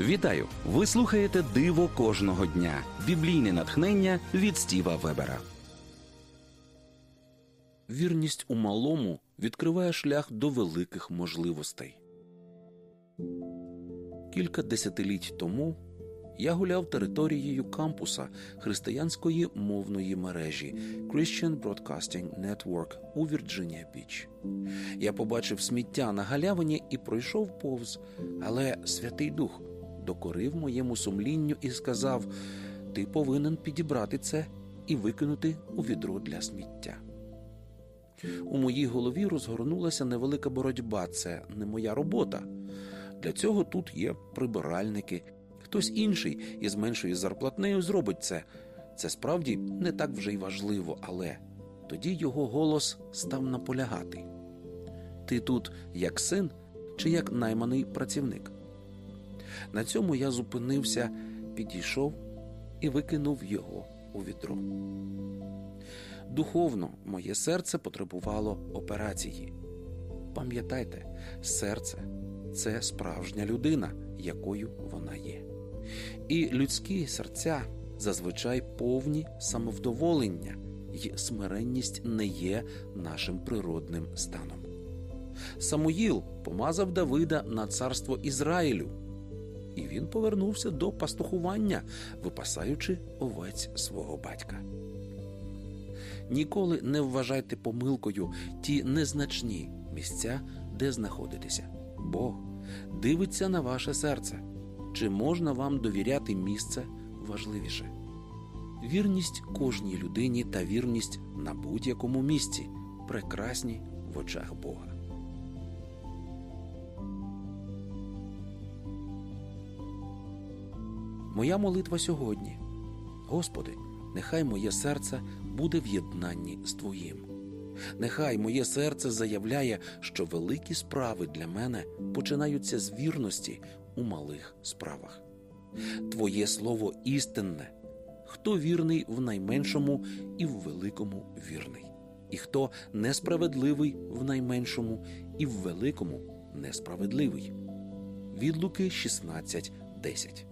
Вітаю! Ви слухаєте Диво кожного дня. Біблійне натхнення від Стіва Вебера. Вірність у малому відкриває шлях до великих можливостей. Кілька десятиліть тому я гуляв територією кампуса християнської мовної мережі Christian Broadcasting Network у Вірджинія Біч. Я побачив сміття на галявині і пройшов повз, але Святий Дух докорив моєму сумлінню і сказав: Ти повинен підібрати це і викинути у відро для сміття. У моїй голові розгорнулася невелика боротьба. Це не моя робота. Для цього тут є прибиральники. Хтось інший із меншою зарплатнею зробить це. Це справді не так вже й важливо, але тоді його голос став наполягати. Ти тут як син чи як найманий працівник? На цьому я зупинився, підійшов і викинув його у відро. Духовно моє серце потребувало операції. Пам'ятайте, серце це справжня людина, якою вона є. І людські серця зазвичай повні самовдоволення, й смиренність не є нашим природним станом. Самуїл помазав Давида на царство Ізраїлю, і він повернувся до пастухування, випасаючи овець свого батька. Ніколи не вважайте помилкою ті незначні місця, де знаходитеся. Бог дивиться на ваше серце. Чи можна вам довіряти місце важливіше? Вірність кожній людині та вірність на будь-якому місці прекрасні в очах Бога. Моя молитва сьогодні. Господи, нехай моє серце буде в єднанні з Твоїм. Нехай моє серце заявляє, що великі справи для мене починаються з вірності у малих справах. Твоє слово істинне. Хто вірний в найменшому і в великому вірний, і хто несправедливий в найменшому і в великому несправедливий. Від Луки 16.10.